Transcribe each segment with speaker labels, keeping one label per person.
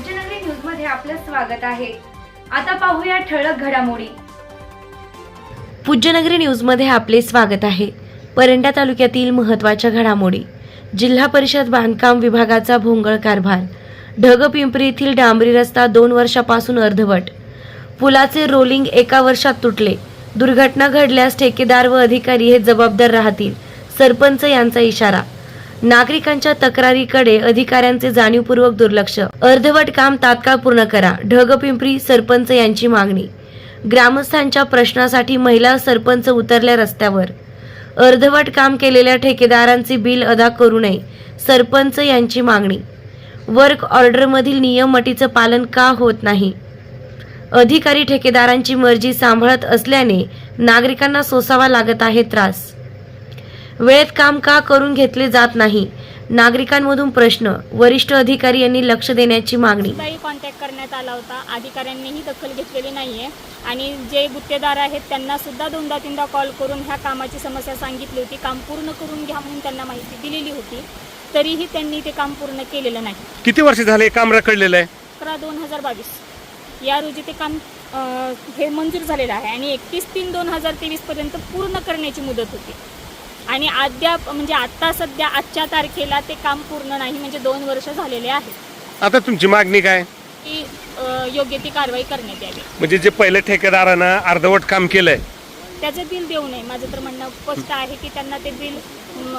Speaker 1: पूज्यनगरी न्यूजमध्ये आपलं स्वागत आहे. आता पाहूया ठळक घडामोडी.
Speaker 2: पूज्यनगरी न्यूजमध्ये आपले स्वागत आहे. परंडा तालुक्यातील महत्त्वाच्या घडामोडी. जिल्हा परिषद बांधकाम विभागाचा भोंगळ कारभार. ढगपिंपरी येथील डांबरी रस्ता दोन वर्षापासून अर्धवट. पुलाचे रोलिंग एका वर्षात तुटले. दुर्घटना घडल्यास ठेकेदार व अधिकारी हे जबाबदार राहतील सरपंच यांचा इशारा. नागरिकांच्या तक्रारीकडे अधिकाऱ्यांचे जाणीवपूर्वक दुर्लक्ष. अर्धवट काम तात्काळ पूर्ण करा. ढग पिंपरी सरपंच यांची मागणी. ग्रामस्थांच्या प्रश्नासाठी महिला सरपंच उतरल्या रस्त्यावर. अर्धवट काम केलेल्या ठेकेदारांचे बिल अदा करू नये सरपंच यांची मागणी. वर्क ऑर्डरमधील नियम अटीचं पालन का होत नाही? अधिकारी ठेकेदारांची मर्जी सांभाळत असल्याने नागरिकांना सोसावा लागत आहे त्रास. वेळेत काम का करून घेतले जात नाही? नागरिकांमधून प्रश्न. वरिष्ठ अधिकारी यांनी लक्ष देण्याची मागणी.
Speaker 3: कॉन्टॅक्ट करण्यात आला होता. अधिकाऱ्यांनीही दखल घेतलेली नाही आहे आणि जे गुत्तेदार आहेत त्यांना सुद्धा दोनदा तीनदा कॉल करून ह्या कामाची समस्या सांगितली होती. काम पूर्ण करून घ्या म्हणून त्यांना माहिती दिलेली होती. तरीही त्यांनी ते काम पूर्ण केलेलं नाही.
Speaker 4: किती वर्ष झाले हे काम रखडलेलं आहे?
Speaker 3: अकरा दोन हजार बावीस. या रोजी ते काम अं, हे मंजूर झालेलं आहे. आणि एकतीस तीन दोन हजार तेवीसपर्यंत पूर्ण करण्याची मुदत होती. आणि अद्याप म्हणजे आत्ता सध्या आजच्या तारखेला ते काम पूर्ण नाही म्हणजे दोन वर्ष झालेले आहेत.
Speaker 4: आता तुमची मागणी काय?
Speaker 3: की अं, योग्य ती कारवाई करण्यात यावी.
Speaker 4: म्हणजे जे पहिले ठेकेदारानं अर्धवट काम केलंय.
Speaker 3: त्याचं बिल देऊ नये माझं तर म्हणणं स्पष्ट आहे की त्यांना ते बिल म,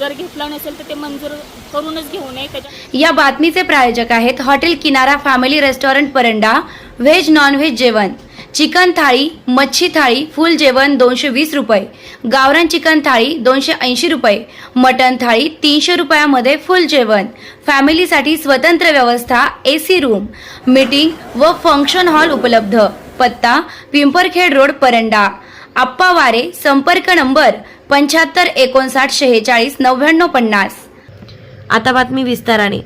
Speaker 3: जर घेतलं नसेल तर ते मंजूर करूनच घेऊ नये. त्याच्या
Speaker 1: या बातमीचे प्रायोजक आहेत hotel Kinara family restaurant Paranda veg non veg जेवण. चिकन थाळी मच्छी थाळी फुल जेवण दोनशे वीस रुपये. गावरान चिकन थाळी दोनशे ऐंशी रुपये. मटन थाळी तीनशे रुपयामध्ये फुल जेवण. फॅमिलीसाठी स्वतंत्र व्यवस्था ए सी रूम. मीटिंग व फंक्शन हॉल उपलब्ध. पत्ता पिंपरखेड रोड परंडा. आप्पा वारे संपर्क नंबर पंच्याहत्तर एकोणसाठ शेहेचाळीस नव्याण्णव पन्नास.
Speaker 2: आता बातमी विस्ताराने.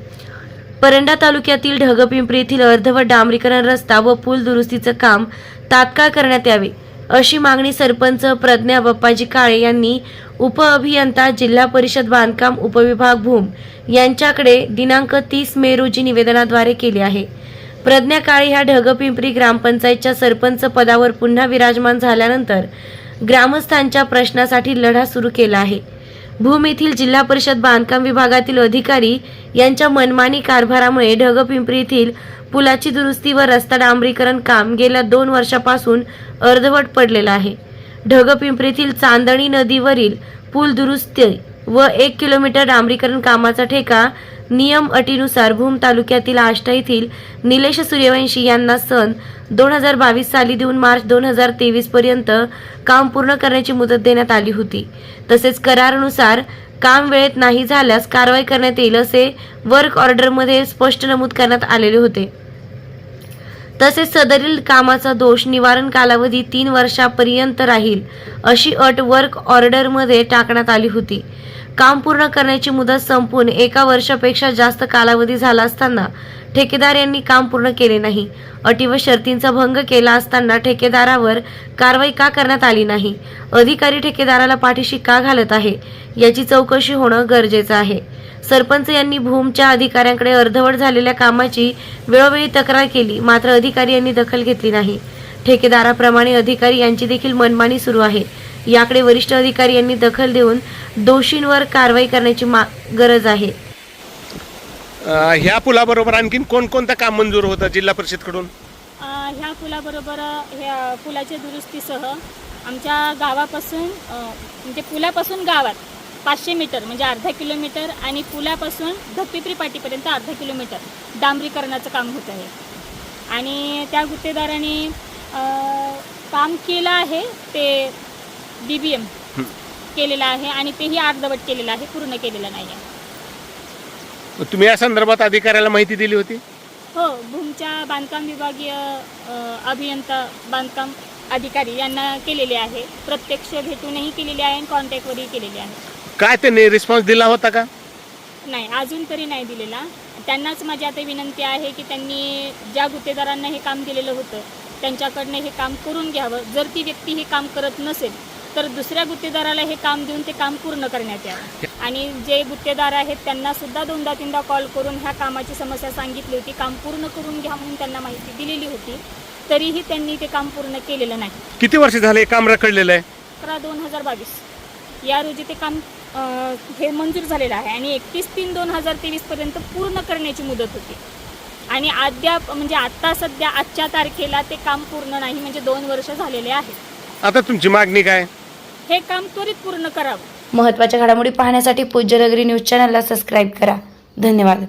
Speaker 2: परंडा तालुक्यातील ढगपिंपरी येथील अर्धवट डांबरीकरण रस्ता व पूल दुरुस्तीचं काम तात्काळ करण्यात यावे अशी मागणी सरपंच प्रज्ञा बप्पाजी काळे यांनी उपअभियंता जिल्हा परिषद बांधकाम उपविभाग भूम यांच्याकडे दिनांक तीस मे रोजी निवेदनाद्वारे केली आहे. प्रज्ञा काळे ह्या ढगपिंपरी ग्रामपंचायतच्या सरपंच पदावर पुन्हा विराजमान झाल्यानंतर ग्रामस्थांच्या प्रश्नासाठी लढा सुरू केला आहे. भूम येथील जिल्हा परिषद बांधकाम विभागातील अधिकारी यांच्या मनमानी कारभारामुळे ढगपिंपरी येथील पुलाची दुरुस्ती व रस्ता डांबरीकरण काम गेल्या दोन वर्षापासून अर्धवट पडलेलं आहे. ढगपिंपरीतील चांदणी नदीवरील पूल दुरुस्ती व एक किलोमीटर डांबरीकरण कामाचा ठेका नियम अटीनुसार भूम तालुक्यातील आष्टा येथील निलेश सूर्यवंशी यांना सन दोन हजार बावीस साली देऊन मार्च दोन हजार तेवीस पर्यंत काम पूर्ण करण्याची मुदत देण्यात आली होती. तसेच करारानुसार काम वेळेत नाही झाल्यास कारवाई करण्यात येईल असे वर्क ऑर्डरमध्ये स्पष्ट नमूद करण्यात आलेले होते. तसेच सदरील कामाचा दोष निवारण कालावधी तीन वर्षापर्यंत राहील अशी अट वर्क ऑर्डरमध्ये टाकण्यात आली होती. काम पूर्ण करण्याची मुदत संपून एका वर्षापेक्षा जास्त कालावधी झाला असताना ठेकेदार यांनी काम पूर्ण केले नाही. अटी व शर्तींचा भंग केला असताना ठेकेदारावर कारवाई का करण्यात आली नाही? अधिकारी ठेकेदाराला पाठीशी का घालत आहे? याची चौकशी होणं गरजेचं आहे. सरपंच यांनी भूमच्या अधिकाऱ्यांकडे अर्धवट झालेल्या कामाची वेळोवेळी तक्रार केली मात्र अधिकारी यांनी दखल घेतली नाही. ठेकेदाराप्रमाणे अधिकारी यांची देखील मनमानी सुरू आहे. याकडे वरिष्ठ अधिकारी यांनी दखल देऊन दोषींवर कारवाई करण्याची मा गरज आहे.
Speaker 4: ह्या पुलाबरोबर आणखीन कोणकोणतं काम मंजूर होतं जिल्हा परिषदकडून?
Speaker 3: ह्या पुलाबरोबर ह्या पुलाच्या दुरुस्तीसह आमच्या गावापासून म्हणजे पुलापासून गावात पाचशे मीटर म्हणजे अर्धा किलोमीटर आणि पुलापासून धप्पित्री पाटीपर्यंत अर्धा किलोमीटर डांबरीकरणाचं काम होत आहे. आणि त्या गुत्तेदाराने काम केलं आहे ते बी बी एम केलेलं आहे आणि तेही अर्धवट केलेलं आहे पूर्ण केलेलं नाही आहे
Speaker 4: तुम्ही या संदर्भात अधिकाऱ्याला माहिती दिली होती?
Speaker 3: हो भूमच्या बांधकाम विभागीय अ, अभियंता बांधकाम अधिकारी यांना केलेले आहे. प्रत्यक्ष भेटूनही केलेले आहे आणि कॉन्टॅक्टवरही केलेले आहे.
Speaker 4: काय त्यांनी रिस्पॉन्स दिला होता का?
Speaker 3: नाही अजून तरी नाही दिलेला. त्यांनाच माझी आता विनंती आहे की त्यांनी ज्या गुत्तेदारांना हे काम दिलेलं होतं त्यांच्याकडनं हे काम करून घ्यावं. जर ती व्यक्ती हे काम करत नसेल तर दुसऱ्या गुत्तेदाराला हे काम देऊन ते काम पूर्ण करण्यात यावं. आणि जे गुत्तेदार आहेत त्यांना सुद्धा दोनदा तीनदा कॉल करून ह्या कामाची समस्या सांगितली होती. काम पूर्ण करून घ्या म्हणून त्यांना माहिती दिलेली होती. तरीही त्यांनी ते काम पूर्ण केलेलं नाही.
Speaker 4: किती वर्ष झाले हे काम रखडलेलं आहे?
Speaker 3: अकरा दोन हजार बावीस. या रोजी ते काम अं, हे मंजूर झालेलं आहे आणि एकतीस तीन दोन हजार तेवीसपर्यंत पूर्ण करण्याची मुदत होती. आणि अद्याप म्हणजे आत्ता सध्या आजच्या तारखेला ते काम पूर्ण नाही म्हणजे दोन वर्ष झालेले आहेत
Speaker 4: आता तुमची मागणी काय?
Speaker 3: हे काम त्वरित पूर्ण करावं.
Speaker 1: महत्त्वाच्या घडामोडी पाहण्यासाठी पूज्यनगरी न्यूज चॅनलला सबस्क्राईब करा. धन्यवाद.